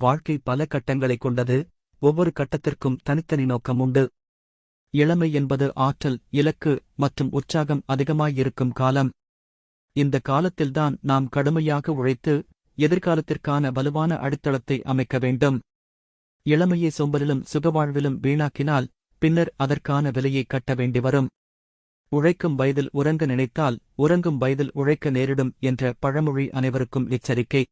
வாழ்க்கை பல கட்டங்களைக் கொண்டது. ஒவ்வொரு கட்டத்திற்கும் தனித்தனி நோக்கம் உண்டு. இளமை என்பது ஆற்றல் இலக்கு மற்றும் உற்சாகம் அதிகமாயிருக்கும் காலம். இந்த காலத்தில்தான் நாம் கடுமையாக உழைத்து எதிர்காலத்திற்கான வலுவான அடித்தளத்தை அமைக்க வேண்டும். இளமையை சோம்பலிலும் சுகவாழ்விலும் வீணாக்கினால் பின்னர் அதற்கான விலையை கட்ட வேண்டி வரும். உழைக்கும் வயதில் உறங்க நினைத்தால் உறங்கும் வயதில் உழைக்க நேரிடும் என்ற பழமொழி அனைவருக்கும் எச்சரிக்கை.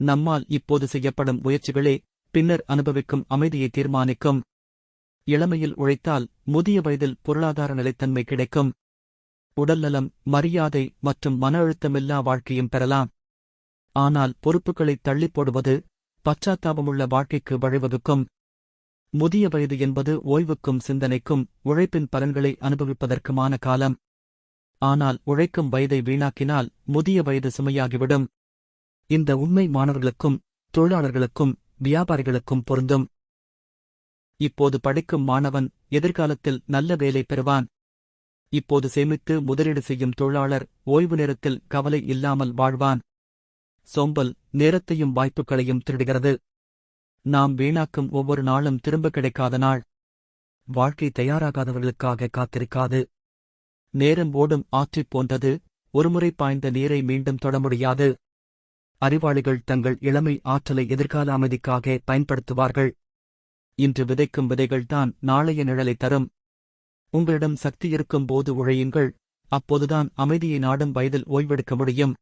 நம்மால் இப்போது செய்யப்படும் முயற்சிகளே பின்னர் அனுபவிக்கும் அமைதியை தீர்மானிக்கும். இளமையில் உழைத்தால் முதிய வயதில் பொருளாதார நிலைத்தன்மை கிடைக்கும். உடல்நலம் மரியாதை மற்றும் மன அழுத்தமில்லா வாழ்க்கையும் பெறலாம். ஆனால் பொறுப்புகளை தள்ளிப் போடுவது பச்சாத்தாபமுள்ள வாழ்க்கைக்கு வழிவகுக்கும். முதிய வயது என்பது ஓய்வுக்கும் சிந்தனைக்கும் உழைப்பின் பலன்களை அனுபவிப்பதற்குமான காலம். ஆனால் உழைக்கும் வயதை வீணாக்கினால் முதிய வயது சுமையாகிவிடும். இந்த உண்மை மாணவர்களுக்கும் தொழிலாளர்களுக்கும் வியாபாரிகளுக்கும் பொருந்தும். இப்போது படிக்கும் மாணவன் எதிர்காலத்தில் நல்ல வேலை பெறுவான். இப்போது சேமித்து முதலீடு செய்யும் தொழிலாளர் ஓய்வு நேரத்தில் கவலை இல்லாமல் வாழ்வான். சோம்பல் நேரத்தையும் வாய்ப்புகளையும் திருடுகிறது. நாம் வீணாக்கும் ஒவ்வொரு நாளும் திரும்ப கிடைக்காத நாள். வாழ்க்கை தயாராகாதவர்களுக்காக காத்திருக்காது. நேரம் ஓடும் ஆற்றிப் போன்றது. ஒருமுறை பாய்ந்த நீரை மீண்டும் தொட முடியாது. அறிவாளிகள் தங்கள் இளமை ஆற்றலை எதிர்கால அமைதிக்காக பயன்படுத்துவார்கள். இன்று விதைக்கும் விதைகள்தான் நாளைய நிழலை தரும். உங்களிடம் சக்தி இருக்கும் போது உழையுங்கள். அப்போதுதான் அமைதியை நாடும் வயதில் ஓய்வெடுக்க முடியும்.